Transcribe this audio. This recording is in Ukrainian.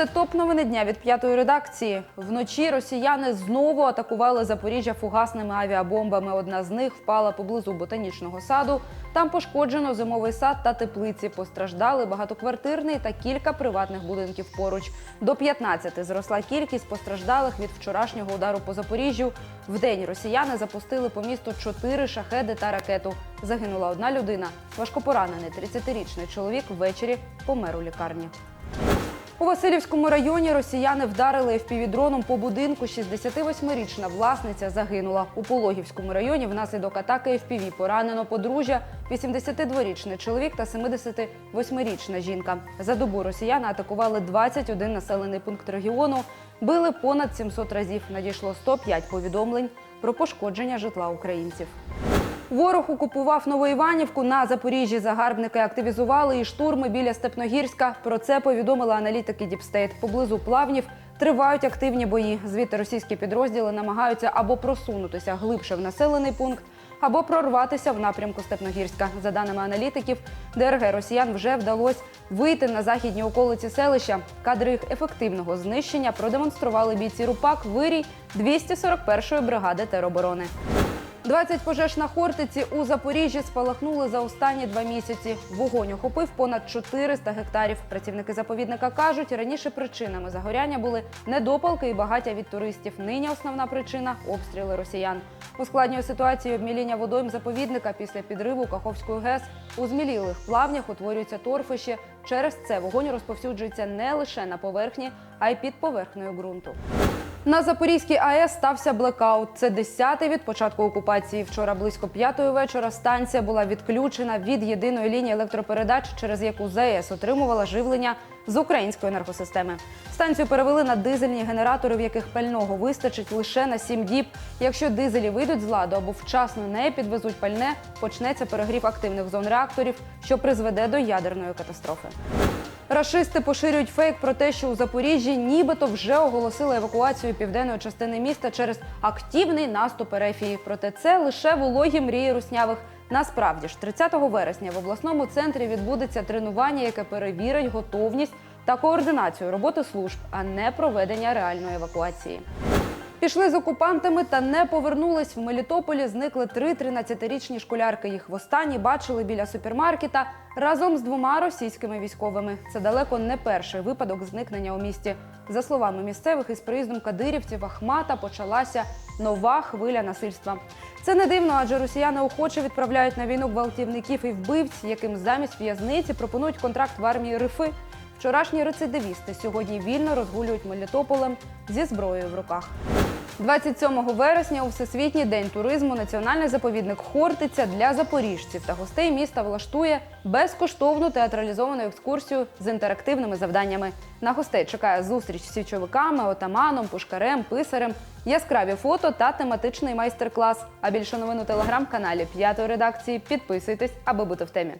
це топ новини дня від п'ятої редакції. Вночі росіяни знову атакували Запоріжжя фугасними авіабомбами. Одна з них впала поблизу ботанічного саду. Там пошкоджено зимовий сад та теплиці. Постраждали багатоквартирний та кілька приватних будинків поруч. До 15 зросла кількість постраждалих від вчорашнього удару по Запоріжжю. Вдень росіяни запустили по місту чотири шахеди та ракету. Загинула одна людина. Важкопоранений 30-річний чоловік ввечері помер у лікарні. У Васильівському районі росіяни вдарили FPV-дроном по будинку. 68-річна власниця загинула. У Пологівському районі внаслідок атаки FPV поранено подружжя, 82-річний чоловік та 78-річна жінка. За добу росіяни атакували 21 населений пункт регіону, били понад 700 разів. Надійшло 105 повідомлень про пошкодження житла українців. Ворог окупував Новоіванівку на Запоріжжі. Загарбники активізували і штурми біля Степногірська. Про це повідомили аналітики Діпстейт. Поблизу плавнів тривають активні бої. Звідти російські підрозділи намагаються або просунутися глибше в населений пункт, або прорватися в напрямку Степногірська. За даними аналітиків, ДРГ росіян вже вдалося вийти на західні околиці селища. Кадри їх ефективного знищення продемонстрували бійці Рупак Вирій 241-ї бригади тероборони. 20 пожеж на Хортиці у Запоріжжі спалахнули за останні два місяці. Вогонь охопив понад 400 гектарів. Працівники заповідника кажуть, раніше причинами загоряння були недопалки і багаття від туристів. Нині основна причина обстріли росіян. Ускладнює ситуацію обміління водойм заповідника після підриву Каховської ГЕС. У змілілих плавнях утворюються торфищі. Через це вогонь розповсюджується не лише на поверхні, а й під поверхнею ґрунту. На Запорізькій АЕС стався блекаут. Це десятий від початку окупації. Вчора близько п'ятої вечора станція була відключена від єдиної лінії електропередач, через яку ЗАЕС отримувала живлення з української енергосистеми. Станцію перевели на дизельні генератори, в яких пального вистачить лише на 7 діб. Якщо дизелі вийдуть з ладу або вчасно не підвезуть пальне, почнеться перегрів активних зон реакторів, що призведе до ядерної катастрофи. Рашисти поширюють фейк про те, що у Запоріжжі нібито вже оголосили евакуацію південної частини міста через активний наступ Ерефії. Проте це лише вологі мрії руснявих. Насправді ж, 30 вересня в обласному центрі відбудеться тренування, яке перевірить готовність та координацію роботи служб, а не проведення реальної евакуації. Пішли з окупантами та не повернулись. В Мелітополі зникли три 13-річні школярки. Їх востаннє бачили біля супермаркета разом з двома російськими військовими. Це далеко не перший випадок зникнення у місті. За словами місцевих, із приїздом кадирівців Ахмата почалася нова хвиля насильства. Це не дивно, адже росіяни охоче відправляють на війну гвалтівників і вбивць, яким замість в'язниці пропонують контракт в армії РФи. Вчорашні рецидивісти сьогодні вільно розгулюють Мелітополем зі зброєю в руках. 27 вересня у Всесвітній день туризму національний заповідник Хортиця для запоріжців та гостей міста влаштує безкоштовну театралізовану екскурсію з інтерактивними завданнями. На гостей чекає зустріч з січовиками, отаманом, пушкарем, писарем, яскраві фото та тематичний майстер-клас. А більше новин у телеграм-каналі п'ятої редакції. Підписуйтесь, аби бути в темі.